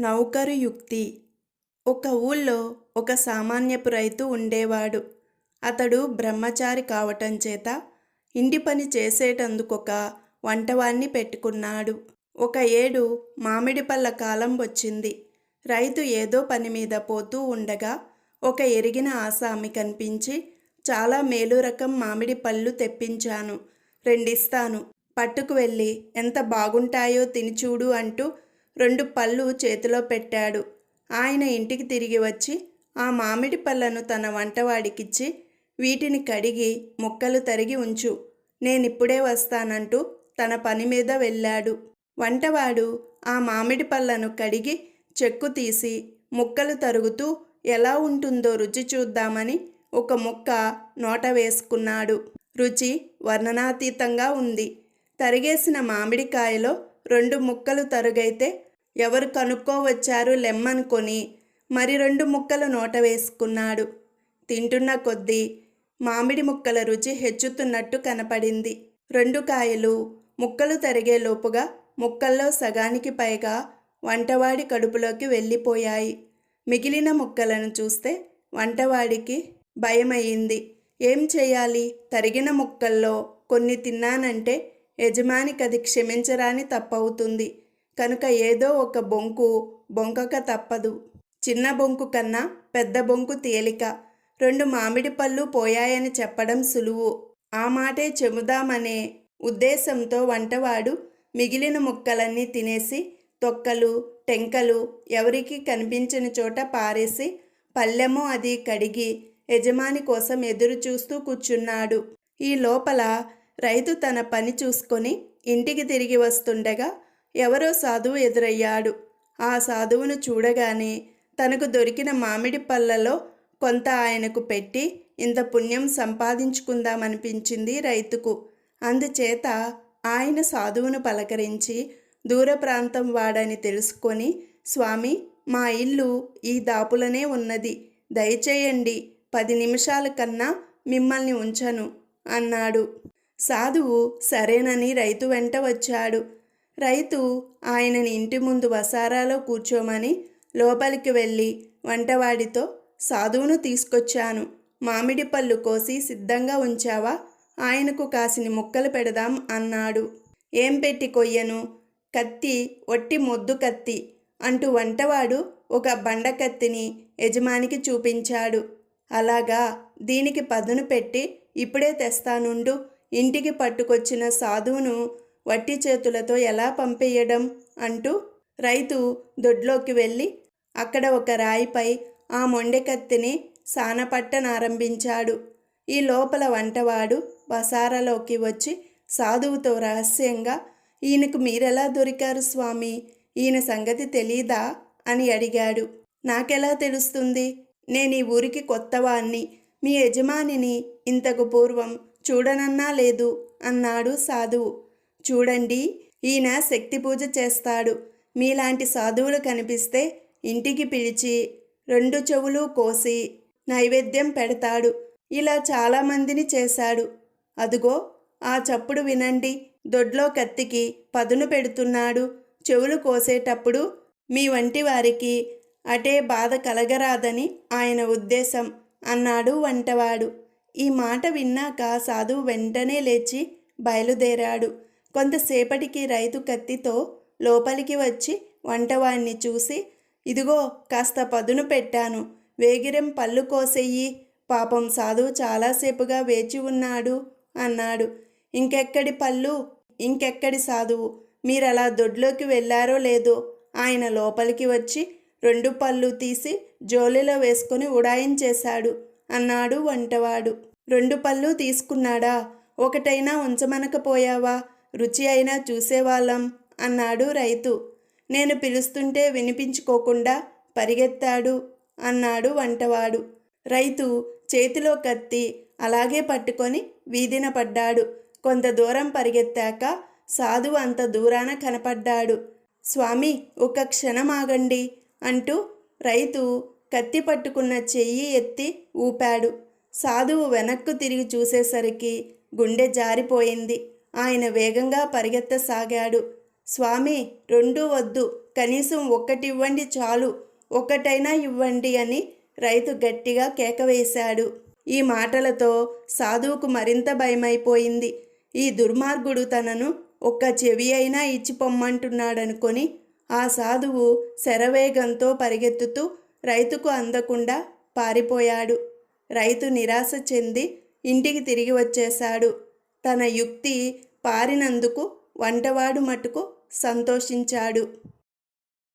నౌకరు యుక్తి ఒక ఊళ్ళో ఒక సామాన్యపు రైతు ఉండేవాడు. అతడు బ్రహ్మచారి కావటం చేత ఇంటి పని చేసేటందుకొక వంటవాణ్ణి పెట్టుకున్నాడు. ఒక ఏడు మామిడి పళ్ళ కాలం వచ్చింది. రైతు ఏదో పని మీద పోతూ ఉండగా ఒక ఎరిగిన ఆసామి కనిపించి చాలా మేలు రకం మామిడి పళ్ళు తెప్పించాను. రెండిస్తాను. పట్టుకు వెళ్ళి ఎంత బాగుంటాయో తిని చూడు అంటూ రెండు పళ్ళు చేతిలో పెట్టాడు. ఆయన ఇంటికి తిరిగి వచ్చి ఆ మామిడి పళ్ళను తన వంటవాడికిచ్చి వీటిని కడిగి ముక్కలు తరిగి ఉంచు. నేనిప్పుడే వస్తానంటూ తన పని మీద వెళ్ళాడు. వంటవాడు ఆ మామిడి పళ్ళను కడిగి చెక్కు తీసి ముక్కలు తరుగుతూ ఎలా ఉంటుందో రుచి చూద్దామని ఒక ముక్క నోట వేసుకున్నాడు. రుచి వర్ణనాతీతంగా ఉంది. తరిగేసిన మామిడికాయలో రెండు ముక్కలు తరుగైతే ఎవరు కనుక్కోవచ్చారు లెమ్మనుకొని మరి రెండు ముక్కలు నోట వేసుకున్నాడు. తింటున్న కొద్దీ మామిడి ముక్కల రుచి హెచ్చుతున్నట్టు కనపడింది. రెండు కాయలు ముక్కలు తరిగే లోపుగా ముక్కల్లో సగానికి పైగా వంటవాడి కడుపులోకి వెళ్ళిపోయాయి. మిగిలిన ముక్కలను చూస్తే వంటవాడికి భయమయ్యింది. ఏం చేయాలి? తరిగిన ముక్కల్లో కొన్ని తిన్నానంటే యజమానికి అది క్షమించరాని తప్పవుతుంది. కనుక ఏదో ఒక బొంకు బొంకక తప్పదు. చిన్న బొంకు కన్నా పెద్ద బొంకు తేలిక. రెండు మామిడి పళ్ళు పోయాయని చెప్పడం సులువు. ఆ మాటే చెబుదామనే ఉద్దేశంతో వంటవాడు మిగిలిన ముక్కలన్నీ తినేసి తొక్కలు టెంకలు ఎవరికి కనిపించని చోట పారేసి పళ్ళెము అది కడిగి యజమాని కోసం ఎదురు చూస్తూ కూర్చున్నాడు. ఈ లోపల రైతు తన పని చూసుకొని ఇంటికి తిరిగి వస్తుండగా ఎవరో సాధువు ఎదురయ్యాడు. ఆ సాధువును చూడగానే తనకు దొరికిన మామిడి పళ్ళలో కొంత ఆయనకు పెట్టి ఇంత పుణ్యం సంపాదించుకుందామనిపించింది రైతుకు. అందుచేత ఆయన సాధువును పలకరించి దూర ప్రాంతం వాడని తెలుసుకొని స్వామి మా ఇల్లు ఈ దాపులనే ఉన్నది. దయచేయండి పది నిమిషాల కన్నా మిమ్మల్ని ఉంచను అన్నాడు. సాధువు సరేనని రైతు వెంట వచ్చాడు. రైతు ఆయనని ఇంటి ముందు వసారాలో కూర్చోమని లోపలికి వెళ్ళి వంటవాడితో సాధువును తీసుకొచ్చాను. మామిడి పళ్ళు కోసి సిద్ధంగా ఉంచావా? ఆయనకు కాసిని ముక్కలు పెడదాం అన్నాడు. ఏం పెట్టి కొయ్యను? కత్తి ఒట్టి మొద్దు కత్తి అంటూ వంటవాడు ఒక బండ కత్తిని యజమానికి చూపించాడు. అలాగా దీనికి పదును పెట్టి ఇప్పుడే తెస్తానుండు. ఇంటికి పట్టుకొచ్చిన సాధువును వట్టి చేతులతో ఎలా పంపేయడం? అంటూ రైతు దొడ్లోకి వెళ్ళి అక్కడ ఒక రాయిపై ఆ మొండె కత్తిని సానపట్టనారంభించాడు. ఈ లోపల వంటవాడు వసారలోకి వచ్చి సాధువుతో రహస్యంగా ఈయనకు మీరెలా దొరికారు స్వామి? ఈయన సంగతి తెలీదా? అని అడిగాడు. నాకెలా తెలుస్తుంది? నేను ఈ ఊరికి కొత్తవాణ్ణి. మీ యజమానిని ఇంతకు పూర్వం చూడనన్నా లేదు అన్నాడు సాధువు. చూడండి ఈయన శక్తి పూజ చేస్తాడు. మీలాంటి సాధువులు కనిపిస్తే ఇంటికి పిలిచి రెండు చెవులు కోసి నైవేద్యం పెడతాడు. ఇలా చాలామందిని చేశాడు. అదుగో ఆ చప్పుడు వినండి. దొడ్లో కత్తికి పదును పెడుతున్నాడు. చెవులు కోసేటప్పుడు మీ వంటి వారికి అటే బాధ కలగరాదని ఆయన ఉద్దేశం అన్నాడు వంటవాడు. ఈ మాట విన్నాక సాధువు వెంటనే లేచి బయలుదేరాడు. కొంతసేపటికి రైతు కత్తితో లోపలికి వచ్చి వంటవాణ్ణి చూసి ఇదిగో కాస్త పదును పెట్టాను. వేగిరం పళ్ళు కోసెయ్యి పాపం సాధువు చాలాసేపుగా వేచి ఉన్నాడు అన్నాడు. ఇంకెక్కడి పళ్ళు? ఇంకెక్కడి సాధువు? మీరలా దొడ్లోకి వెళ్ళారో లేదో? ఆయన లోపలికి వచ్చి రెండు పళ్ళు తీసి జోలిలో వేసుకుని ఉడాయించేశాడు. అన్నాడు వంటవాడు. రెండు పళ్ళు తీసుకున్నాడా? ఒకటైనా ఉంచమనకపోయావా? రుచి అయినా చూసేవాళ్ళం అన్నాడు రైతు. నేను పిలుస్తుంటే వినిపించుకోకుండా పరిగెత్తాడు అన్నాడు వంటవాడు. రైతు చేతిలో కత్తి అలాగే పట్టుకొని వీధిన పడ్డాడు. కొంత దూరం పరిగెత్తాక సాధువు అంత దూరాన కనపడ్డాడు. స్వామి ఒక క్షణం ఆగండి అంటూ రైతు కత్తి పట్టుకున్న చెయ్యి ఎత్తి ఊపాడు. సాధువు వెనక్కు తిరిగి చూసేసరికి గుండె జారిపోయింది. ఆయన వేగంగా పరిగెత్తసాగాడు. స్వామి రెండూ వద్దు. కనీసం ఒక్కటివ్వండి చాలు. ఒకటైనా ఇవ్వండి అని రైతు గట్టిగా కేక వేశాడు ఈ మాటలతో సాధువుకు మరింత భయమైపోయింది. ఈ దుర్మార్గుడు తనను ఒక్క చెవి అయినా ఇచ్చి పొమ్మంటున్నాడనుకొని ఆ సాధువు శరవేగంతో పరిగెత్తుతూ రైతుకు అందకుండా పారిపోయాడు. రైతు నిరాశ చెంది ఇంటికి తిరిగి వచ్చేశాడు. తన యుక్తి పారినందుకు వంటవాడు మటుకు సంతోషించాడు.